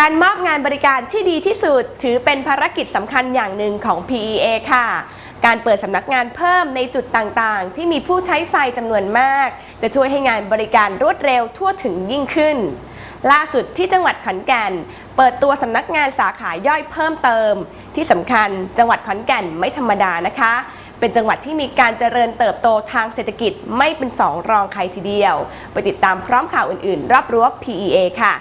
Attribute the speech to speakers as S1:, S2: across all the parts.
S1: การมอบงานบริการที่ดีที่สุด ถือเป็นภารกิจสำคัญอย่างหนึ่งของ PEA ค่ะ การเปิดสำนักงานเพิ่มในจุดต่างๆ ที่มีผู้ใช้ไฟจำนวนมาก จะช่วยให้งานบริการรวดเร็วทั่วถึงยิ่งขึ้น ล่าสุดที่จังหวัดขอนแก่น เปิดตัวสำนักงานสาขาย่อยเพิ่มเติม ที่สำคัญจังหวัดขอนแก่นไม่ธรรมดานะคะ เป็นจังหวัดที่มีการเจริญเติบโตทางเศรษฐกิจไม่เป็นสองรองใครทีเดียว ไปติดตามพร้อมข่าวอื่นๆ รอบรั้ว PEA ค่ะ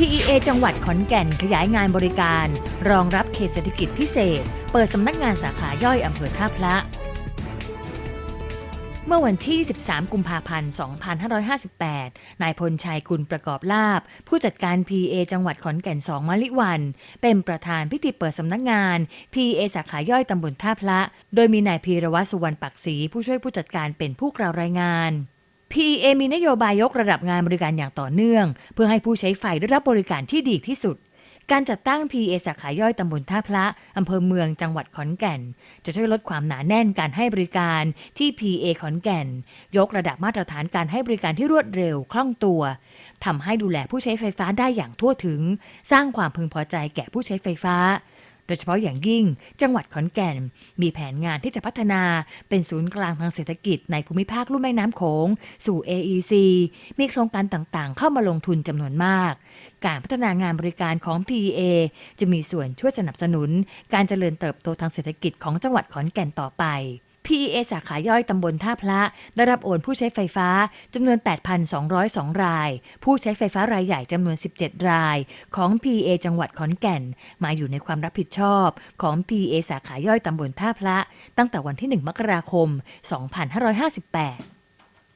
S2: PEA จังหวัดขอนแก่นขยายงานบริการ รองรับเขตเศรษฐกิจพิเศษ เปิดสำนักงานสาขาย่อยอำเภอท่าพระ เมื่อวันที่ 13 กุมภาพันธ์ 2558 นายพลชัยกุลประกอบลาบ ผู้จัดการ PA จังหวัดขอนแก่น 2มะลิวัน เป็นประธานพิธีเปิดสำนักงาน PA สาขาย่อยตำบลท่าพระ โดยมีนายพีรวัตรสุวรรณปักศรีผู้ช่วยผู้จัดการเป็นผู้กล่าวรายงาน PEA มีนโยบายยกระดับงานบริการอย่างต่อเนื่อง เพื่อให้ผู้ใช้ไฟได้รับบริการที่ดีที่สุด การจัดตั้ง PA สาขาย่อยตำบลท่าพระอำเภอเมืองจังหวัดขอนแก่น จะช่วยลดความหนาแน่นการให้บริการที่ PA ขอนแก่น ยกระดับมาตรฐานการให้บริการที่รวดเร็วคล่องตัวทำให้ดูแลผู้ใช้ไฟฟ้าได้อย่างทั่วถึง สร้างความพึงพอใจแก่ผู้ใช้ไฟฟ้า โดยเฉพาะอย่างยิ่ง จังหวัดขอนแก่น มีแผนงานที่จะพัฒนาเป็นศูนย์กลางทางเศรษฐกิจในภูมิภาคลุ่มแม่น้ำโขงสู่ AEC มีโครงการต่างๆ เข้ามาลงทุนจำนวนมาก การพัฒนางานบริการของ PEA จะมีส่วนช่วยสนับสนุน การเจริญเติบโตทางเศรษฐกิจของจังหวัดขอนแก่นต่อไป PEA สาขาย่อยตำบลท่าพระ ได้รับโอนผู้ใช้ไฟฟ้าจำนวน 8,202 ราย ผู้ใช้ไฟฟ้ารายใหญ่จำนวน 17 ราย ของ PEA จังหวัดขอนแก่น มาอยู่ในความรับผิดชอบของ PEA สาขาย่อยตำบลท่าพระ ตั้งแต่วันที่ 1 มกราคม 2558